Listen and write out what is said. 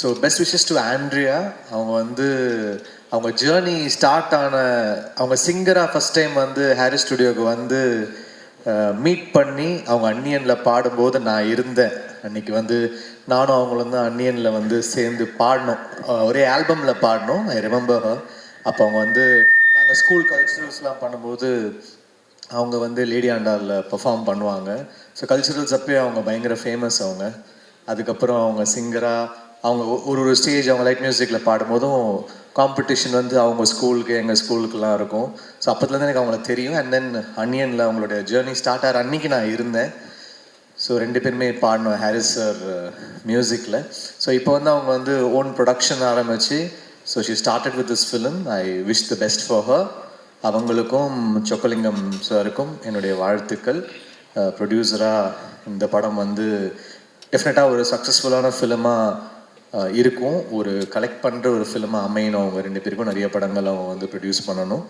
So best wishes to Andrea அவங்க வந்து அவங்க ஜேர்னி ஸ்டார்ட் ஆன அவங்க சிங்கராக ஃபஸ்ட் டைம் வந்து ஹாரி ஸ்டுடியோக்கு வந்து மீட் பண்ணி அவங்க அன்னியனில் பாடும்போது நான் இருந்தேன். அன்னைக்கு வந்து நானும் அவங்களும் தான் அன்னியனில் வந்து சேர்ந்து பாடினோம் ஒரே ஆல்பமில் பாடினோம் ஐ ரிமெம்பர் அப்போ அவங்க வந்து நாங்கள் ஸ்கூல் கல்ச்சுரல்ஸ்லாம் பண்ணும்போது அவங்க வந்து லேடி ஆண்டாரில் பெர்ஃபார்ம் பண்ணுவாங்க. ஸோ கல்ச்சுரல்ஸ் அப்பயே அவங்க பயங்கர ஃபேமஸ் அவங்க. அதுக்கப்புறம் அவங்க சிங்கராக அவங்க ஒரு ஒரு ஸ்டேஜ் அவங்க லைட் மியூசிக்கில் பாடும்போதும் காம்படிஷன் வந்து அவங்க ஸ்கூலுக்கு எங்கள் ஸ்கூலுக்குலாம் இருக்கும். ஸோ அப்போத்துலேருந்து எனக்கு அவங்கள தெரியும். அண்ட் தென் அன்னியனில் அவங்களுடைய ஜேர்னி ஸ்டார்ட் ஆகிற அன்னைக்கு நான் இருந்தேன். ஸோ ரெண்டு பேருமே பாடினோம் ஹாரிஸ் சார் மியூசிக்கில் ஸோ இப்போ வந்து அவங்க வந்து ஓன் ப்ரொடக்ஷன் ஆரம்பிச்சு so she started with this film I wish the best for her அவங்களுக்கும் சொக்கலிங்கம் சாருக்கும் என்னுடைய வாழ்த்துக்கள். Uh, ப்ரொடியூசராக இந்த படம் வந்து டெஃபினட்டாக ஒரு சக்ஸஸ்ஃபுல்லான ஃபிலிமாக இருக்கும். ஒரு கலெக்ட் பண்ணுற ஒரு ஃபிலிமாக அமையணும். அவங்க ரெண்டு பேருக்கும் நிறைய படங்கள் அவங்க வந்து ப்ரொடியூஸ் பண்ணணும்.